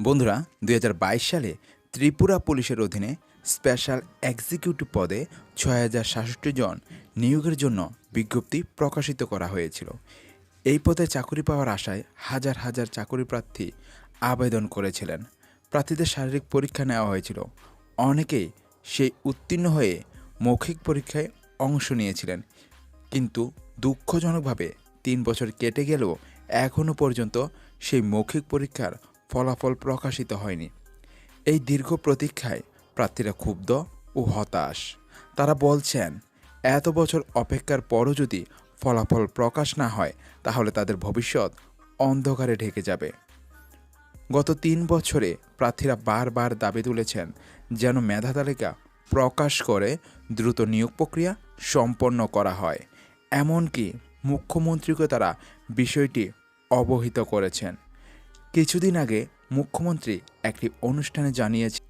বন্ধুরা দু হাজার বাইশ সালে ত্রিপুরা পুলিশের অধীনে স্পেশাল এক্সিকিউটিভ পদে ছয় হাজার সাতষট্টি জন নিয়োগের জন্য বিজ্ঞপ্তি প্রকাশিত করা হয়েছিল। এই পদে চাকরি পাওয়ার আশায় হাজার হাজার চাকরি প্রার্থী আবেদন করেছিলেন। প্রার্থীদের শারীরিক পরীক্ষা নেওয়া হয়েছিল। অনেকেই সেই উত্তীর্ণ হয়ে মৌখিক পরীক্ষায় অংশ নিয়েছিলেন। কিন্তু দুঃখজনকভাবে তিন বছর কেটে গেলেও এখনও পর্যন্ত সেই মৌখিক পরীক্ষার ফলাফল প্রকাশিত হয়নি। এই দীর্ঘ প্রতীক্ষায় প্রার্থীরা ক্ষুব্ধ ও হতাশ। তারা বলছেন, এত বছর অপেক্ষার পরও যদি ফলাফল প্রকাশ না হয়, তাহলে তাদের ভবিষ্যৎ অন্ধকারে ঢেকে যাবে। গত তিন বছরে প্রার্থীরা বারবার দাবি তুলেছেন যেন মেধা তালিকা প্রকাশ করে দ্রুত নিয়োগ প্রক্রিয়া সম্পন্ন করা হয়। এমনকি মুখ্যমন্ত্রীকে তারা বিষয়টি অবহিত করেছেন। কিছুদিন আগে মুখ্যমন্ত্রী একটি অনুষ্ঠানে জানিয়েছে,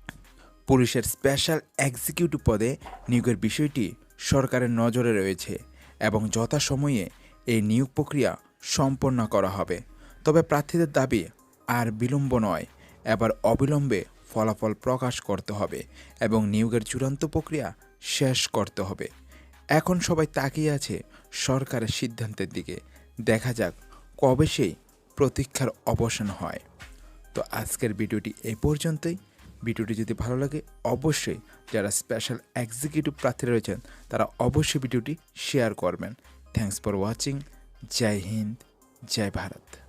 পুলিশের স্পেশাল এক্সিকিউটিভ পদে নিয়োগের বিষয়টি সরকারের নজরে রয়েছে এবং যথাসময়ে এই নিয়োগ প্রক্রিয়া সম্পন্ন করা হবে। তবে প্রার্থীদের দাবি আর বিলম্ব নয়, এবার অবিলম্বে ফলাফল প্রকাশ করতে হবে এবং নিয়োগের চূড়ান্ত প্রক্রিয়া শেষ করতে হবে। এখন সবাই তাকিয়ে আছে সরকারের সিদ্ধান্তের দিকে। দেখা যাক কবে সেই প্রতীক্ষার অবসান হয়। তো আজকের ভিডিওটি এ পর্যন্তই। ভিডিওটি যদি ভালো লাগে, অবশ্যই যারা স্পেশাল এক্সিকিউটিভ প্রার্থী রয়েছেন, তারা অবশ্যই ভিডিওটি শেয়ার করবেন। থ্যাংকস ফর ওয়াচিং জয় হিন্দ, জয় ভারত।